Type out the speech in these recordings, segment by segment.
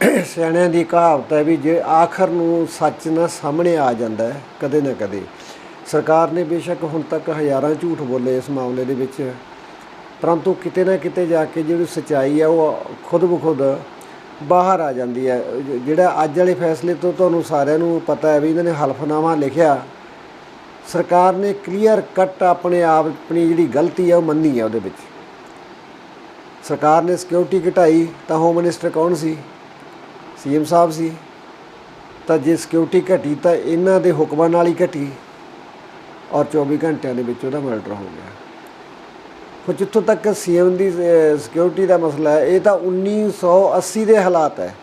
ਸਿਆਣਿਆਂ ਦੀ ਕਹਾਵਤ ਹੈ ਵੀ ਜੇ ਆਖਰ ਨੂੰ ਸੱਚ ਨਾ ਸਾਹਮਣੇ ਆ ਜਾਂਦਾ ਹੈ, ਕਦੇ ਨਾ ਕਦੇ। ਸਰਕਾਰ ਨੇ ਬੇਸ਼ੱਕ ਹੁਣ ਤੱਕ ਹਜ਼ਾਰਾਂ ਝੂਠ ਬੋਲੇ ਇਸ ਮਾਮਲੇ ਦੇ ਵਿੱਚ। ਪਰੰਤੂ ਕਿਤੇ ਨਾ ਕਿਤੇ ਜਾ ਕੇ ਜਿਹੜੀ ਸਚਾਈ ਹੈ ਉਹ ਖੁਦ ਬਖੁਦ ਬਾਹਰ ਆ ਜਾਂਦੀ ਹੈ। ਜਿਹੜਾ ਅੱਜ ਵਾਲੇ ਫੈਸਲੇ ਤੋਂ ਤੁਹਾਨੂੰ ਸਾਰਿਆਂ ਨੂੰ ਪਤਾ ਹੈ ਵੀ ਇਹਨਾਂ ਨੇ ਹਲਫਨਾਮਾ ਲਿਖਿਆ। ਸਰਕਾਰ ਨੇ ਕਲੀਅਰ ਕੱਟ ਆਪਣੇ ਆਪ, ਆਪਣੀ ਜਿਹੜੀ ਗਲਤੀ ਹੈ ਉਹ ਮੰਨੀ ਹੈ ਉਹਦੇ ਵਿੱਚ। ਸਰਕਾਰ ਨੇ ਸਿਕਿਉਰਿਟੀ ਘਟਾਈ, ਤਾਂ ਹੋਮ ਮਿਨਿਸਟਰ ਕੌਣ ਸੀ? ਸੀਐਮ ਸਾਹਿਬ ਸੀ, ਤਾਂ ਜੇ ਸਿਕਿਉਰਿਟੀ ਘਟੀ ਤਾਂ ਇਹਨਾਂ ਦੇ ਹੁਕਮਾਂ ਨਾਲ ਹੀ ਘਟੀ ਔਰ 24 ਘੰਟਿਆਂ ਦੇ ਵਿੱਚ ਉਹਦਾ ਮਰਡਰ ਹੋ ਗਿਆ। ਫਿਰ ਜਿੱਥੋਂ ਤੱਕ ਸੀਐਮ ਦੀ ਸਿਕਿਉਰਿਟੀ ਦਾ ਮਸਲਾ ਹੈ, ਇਹ ਤਾਂ 1980 ਦੇ ਹਾਲਾਤ ਹੈ।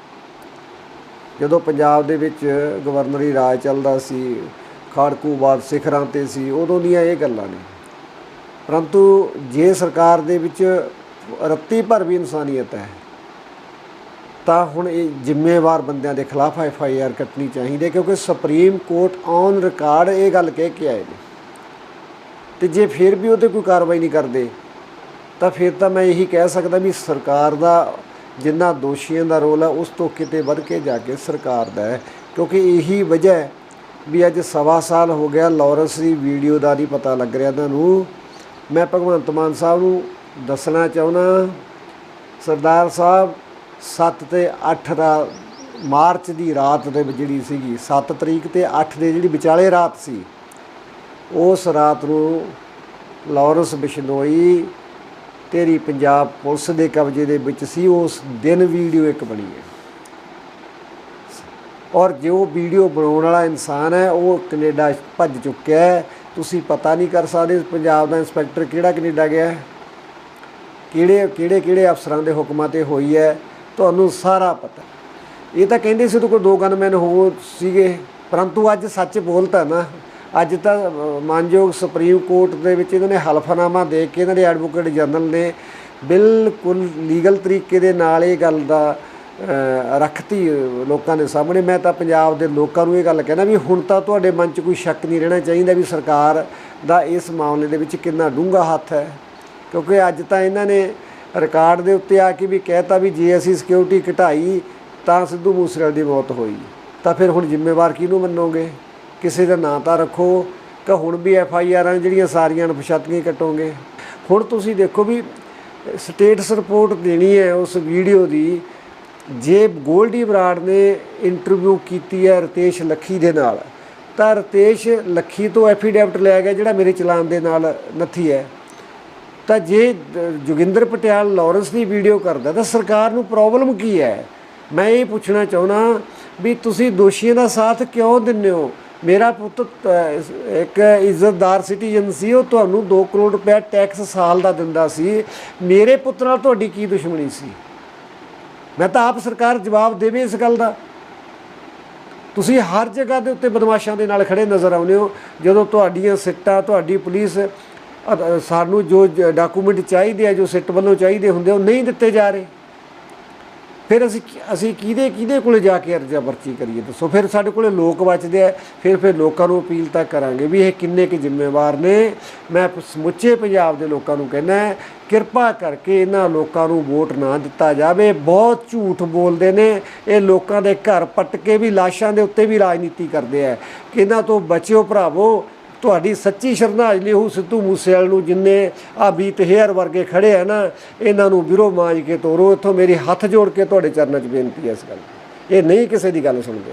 ਜਦੋਂ ਪੰਜਾਬ ਦੇ ਵਿੱਚ ਗਵਰਨਰੀ ਰਾਜ ਚੱਲਦਾ ਸੀ ਖਾੜਕੂਬਾਦ ਸਿਖਰਾਂ ਤੇ ਸੀ, ਉਦੋਂ ਦੀਆਂ ਇਹ ਗੱਲਾਂ ਨੇ। ਪਰੰਤੂ ਜੇ ਸਰਕਾਰ ਦੇ ਵਿੱਚ ਰੱਤੀ ਭਰ ਵੀ ਇਨਸਾਨੀਅਤ ਹੈ ਤਾਂ ਹੁਣ ਇਹ ਜ਼ਿੰਮੇਵਾਰ ਬੰਦਿਆਂ ਦੇ ਖਿਲਾਫ ਐਫ ਆਈ ਆਰ ਕੱਟਣੀ ਚਾਹੀਦੀ ਹੈ ਕਿਉਂਕਿ ਸੁਪਰੀਮ ਕੋਰਟ ਔਨ ਰਿਕਾਰਡ ਇਹ ਗੱਲ ਕਹਿ ਕੇ ਆਏ ਨੇ। ਤੇ ਜੇ ਫਿਰ ਵੀ ਉਹ ਤੇ ਕੋਈ ਕਾਰਵਾਈ ਨਹੀਂ ਕਰਦੇ, ਤਾਂ ਫਿਰ ਤਾਂ ਮੈਂ ਇਹੀ ਕਹਿ ਸਕਦਾ ਵੀ ਸਰਕਾਰ ਦਾ ਜਿੰਨਾ ਦੋਸ਼ੀਆਂ ਦਾ ਰੋਲ ਹੈ ਉਸ ਤੋਂ ਕਿਤੇ ਵੱਧ ਕੇ ਜਾ ਕੇ ਸਰਕਾਰ ਦਾ ਹੈ। ਕਿਉਂਕਿ ਇਹੀ ਵਜ੍ਹਾ ਹੈ ਵੀ ਅੱਜ ਸਵਾ ਸਾਲ ਹੋ ਗਿਆ, ਲਾਰੈਂਸ ਦੀ ਵੀਡੀਓ ਦਾ ਨਹੀਂ ਪਤਾ ਲੱਗ ਰਿਹਾ ਤੁਹਾਨੂੰ। ਮੈਂ ਭਗਵੰਤ ਮਾਨ ਸਾਹਿਬ ਨੂੰ ਦੱਸਣਾ ਚਾਹੁੰਦਾ, ਸਰਦਾਰ ਸਾਹਿਬ 7 ਤੇ 8 ਦਾ ਮਾਰਚ ਦੀ ਰਾਤ ਦੇ ਜਿਹੜੀ ਸੀਗੀ 7 ਤਰੀਕ ਤੇ 8 ਦੇ ਜਿਹੜੀ ਵਿਚਾਲੇ ਰਾਤ ਸੀ, ਉਸ ਰਾਤ ਨੂੰ ਲਾਰੈਂਸ ਬਿਸ਼ਨੋਈ, ਤੇਰੀ ਪੰਜਾਬ ਪੁਲਿਸ ਦੇ ਕਬਜ਼ੇ ਦੇ ਵਿੱਚ ਸੀ, ਉਸ ਦਿਨ ਵੀਡੀਓ ਇੱਕ ਬਣੀ ਹੈ। ਔਰ ਜੋ ਵੀਡੀਓ ਬਣਾਉਣ ਵਾਲਾ ਇਨਸਾਨ ਹੈ, ਉਹ ਕੈਨੇਡਾ ਭੱਜ ਚੁੱਕਿਆ ਹੈ, ਤੁਸੀਂ ਪਤਾ ਨਹੀਂ ਕਰ ਸਕਦੇ ਪੰਜਾਬ ਦਾ ਇੰਸਪੈਕਟਰ ਕਿਹੜਾ ਕੈਨੇਡਾ ਗਿਆ ਹੈ, ਕਿਹੜੇ ਕਿਹੜੇ ਕਿਹੜੇ ਅਫਸਰਾਂ ਦੇ ਹੁਕਮਾਂ ਤੇ ਹੋਈ ਹੈ ਤੁਹਾਨੂੰ ਸਾਰਾ ਪਤਾ। ਇਹ ਤਾਂ ਕਹਿੰਦੇ ਸੀ ਉਹਦੇ ਕੋਲ ਦੋ ਗਨਮੈਨ ਹੋ ਸੀਗੇ ਪਰੰਤੂ ਅੱਜ ਸੱਚ ਬੋਲਤਾ ਨਾ। ਅੱਜ ਤਾਂ ਮਾਨਯੋਗ ਸੁਪਰੀਮ ਕੋਰਟ ਦੇ ਵਿੱਚ ਇਹਨਾਂ ਨੇ ਹਲਫਨਾਮਾ ਦੇ ਕੇ ਇਹਨਾਂ ਦੇ ਐਡਵੋਕੇਟ ਜਨਰਲ ਨੇ ਬਿਲਕੁਲ ਲੀਗਲ ਤਰੀਕੇ ਦੇ ਨਾਲ ਇਹ ਗੱਲ ਦਾ ਅਹ, ਰੱਖਤੀ ਲੋਕਾਂ ਦੇ ਸਾਹਮਣੇ। ਮੈਂ ਤਾਂ ਪੰਜਾਬ ਦੇ ਲੋਕਾਂ ਨੂੰ ਇਹ ਗੱਲ ਕਹਿਣਾ ਵੀ ਹੁਣ ਤਾਂ ਤੁਹਾਡੇ ਮਨ 'ਚ ਕੋਈ ਸ਼ੱਕ ਨਹੀਂ ਰਹਿਣਾ ਚਾਹੀਦਾ ਵੀ ਸਰਕਾਰ ਦਾ ਇਸ ਮਾਮਲੇ ਦੇ ਵਿੱਚ ਕਿੰਨਾ ਡੂੰਘਾ ਹੱਥ ਹੈ। ਕਿਉਂਕਿ ਅੱਜ ਤਾਂ ਇਹਨਾਂ ਨੇ ਰਿਕਾਰਡ ਦੇ ਉੱਤੇ ਆ ਕੇ ਵੀ ਕਹਿਤਾ ਵੀ ਜੇ ਅਸੀਂ ਸਿਕਿਉਰਿਟੀ ਘਟਾਈ, ਤਾਂ ਸਿੱਧੂ ਮੂਸੇਵਾਲੇ ਦੀ ਮੌਤ ਹੋਈ। ਤਾਂ ਫਿਰ ਹੁਣ ਜ਼ਿੰਮੇਵਾਰ ਕਿਹਨੂੰ ਮੰਨੋਗੇ? ਕਿਸੇ ਦਾ ਨਾਂ ਤਾਂ ਰੱਖੋ, ਕਿ ਹੁਣ ਵੀ ਐਫ ਆਈ ਆਰਾਂ ਜਿਹੜੀਆਂ ਸਾਰੀਆਂ ਅਣਪਛਾਤੀਆਂ ਕੱਟੋਗੇ। ਹੁਣ ਤੁਸੀਂ ਦੇਖੋ ਵੀ ਸਟੇਟਸ ਰਿਪੋਰਟ ਦੇਣੀ ਹੈ ਉਸ ਵੀਡੀਓ ਦੀ। ਜੇ ਗੋਲਡੀ ਬਰਾੜ ਨੇ ਇੰਟਰਵਿਊ ਕੀਤੀ ਹੈ ਰਤੇਸ਼ ਲੱਖੀ ਦੇ ਨਾਲ, ਤਾਂ ਰਤੇਸ਼ ਲੱਖੀ ਤੋਂ ਐਫੀਡੈਵਿਟ ਲਿਆ ਗਿਆ ਜਿਹੜਾ ਮੇਰੇ ਚਲਾਨ ਦੇ ਨਾਲ ਨੱਥੀ ਹੈ। ਤਾਂ ਜੇ ਜੋਗਿੰਦਰ ਪਟਿਆਲ ਲਾਰੈਂਸ ਦੀ ਵੀਡੀਓ ਕਰਦਾ, ਤਾਂ ਸਰਕਾਰ ਨੂੰ ਪ੍ਰੋਬਲਮ ਕੀ ਹੈ? ਮੈਂ ਇਹ ਪੁੱਛਣਾ ਚਾਹੁੰਦਾ ਵੀ ਤੁਸੀਂ ਦੋਸ਼ੀਆਂ ਦਾ ਸਾਥ ਕਿਉਂ ਦਿੰਦੇ ਹੋ? ਮੇਰਾ ਪੁੱਤ ਇੱਕ ਇੱਜ਼ਤਦਾਰ ਸਿਟੀਜ਼ਨ ਸੀ, ਉਹ ਤੁਹਾਨੂੰ 2 ਕਰੋੜ ਰੁਪਏ ਟੈਕਸ ਸਾਲ ਦਾ ਦਿੰਦਾ ਸੀ। ਮੇਰੇ ਪੁੱਤ ਨਾਲ ਤੁਹਾਡੀ ਕੀ ਦੁਸ਼ਮਣੀ ਸੀ? ਮੈਂ ਤਾਂ ਆਪ ਸਰਕਾਰ ਜਵਾਬ ਦੇਵੇ ਇਸ ਗੱਲ ਦਾ। ਤੁਸੀਂ ਹਰ ਜਗ੍ਹਾ ਦੇ ਉੱਤੇ ਬਦਮਾਸ਼ਾਂ ਦੇ ਨਾਲ ਖੜੇ ਨਜ਼ਰ ਆਉਂਦੇ ਹੋ, ਜਦੋਂ ਤੁਹਾਡੀਆਂ ਸਿੱਟਾਂ, ਤੁਹਾਡੀ ਪੁਲਿਸ ਸਾਨੂੰ ਜੋ ਡਾਕੂਮੈਂਟ ਚਾਹੀਦੇ ਆ, ਜੋ ਸਿੱਟ ਵੱਲੋਂ ਚਾਹੀਦੇ ਹੁੰਦੇ ਉਹ ਨਹੀਂ ਦਿੱਤੇ ਜਾ ਰਹੇ। ਫਿਰ ਅਸੀਂ ਅਸੀਂ ਕਿਹਦੇ ਕਿਹਦੇ ਕੋਲੇ ਜਾ ਕੇ ਅਰਜ਼ਾ ਪਰਚੀ ਕਰੀਏ, ਦੱਸੋ? ਫਿਰ ਸਾਡੇ ਕੋਲੇ ਲੋਕ ਬਚਦੇ ਆ, ਫਿਰ ਫਿਰ ਲੋਕਾਂ ਨੂੰ ਅਪੀਲ ਤਾਂ ਕਰਾਂਗੇ ਵੀ ਇਹ ਕਿੰਨੇ ਕੁ ਜ਼ਿੰਮੇਵਾਰ ਨੇ। ਮੈਂ ਸਮੁੱਚੇ ਪੰਜਾਬ ਦੇ ਲੋਕਾਂ ਨੂੰ ਕਹਿੰਦਾ ਕਿਰਪਾ ਕਰਕੇ ਇਹਨਾਂ ਲੋਕਾਂ ਨੂੰ ਵੋਟ ਨਾ ਦਿੱਤਾ ਜਾਵੇ। ਬਹੁਤ ਝੂਠ ਬੋਲਦੇ ਨੇ। ਇਹ ਲੋਕਾਂ ਦੇ ਘਰ ਪੱਟ ਕੇ ਵੀ ਲਾਸ਼ਾਂ ਦੇ ਉੱਤੇ ਵੀ ਰਾਜਨੀਤੀ ਕਰਦੇ ਆ। ਕਿ ਇਹਨਾਂ ਤੋਂ ਬਚਿਓ ਭਰਾਵੋ ਤੁਹਾਡੀ ਸੱਚੀ ਸ਼ਰਧਾਂਜਲੀ ਹੋ ਸਿੱਧੂ ਮੂਸੇਵਾਲ ਨੂੰ ਜਿੰਨੇ ਆ ਬੀਤ ਹੇਅਰ ਵਰਗੇ ਖੜੇ ਆ ਨਾ, ਇਹਨਾਂ ਨੂੰ ਵਿਰੋ ਮਾਂਜ ਕੇ ਤੋਰੋ। ਇੱਥੋਂ ਮੇਰੀ ਹੱਥ ਜੋੜ ਕੇ ਤੁਹਾਡੇ ਚਰਨਾਂ 'ਚ ਬੇਨਤੀ ਹੈ ਇਸ ਗੱਲ ਇਹ ਨਹੀਂ ਕਿਸੇ ਦੀ ਗੱਲ ਸੁਣਦੇ।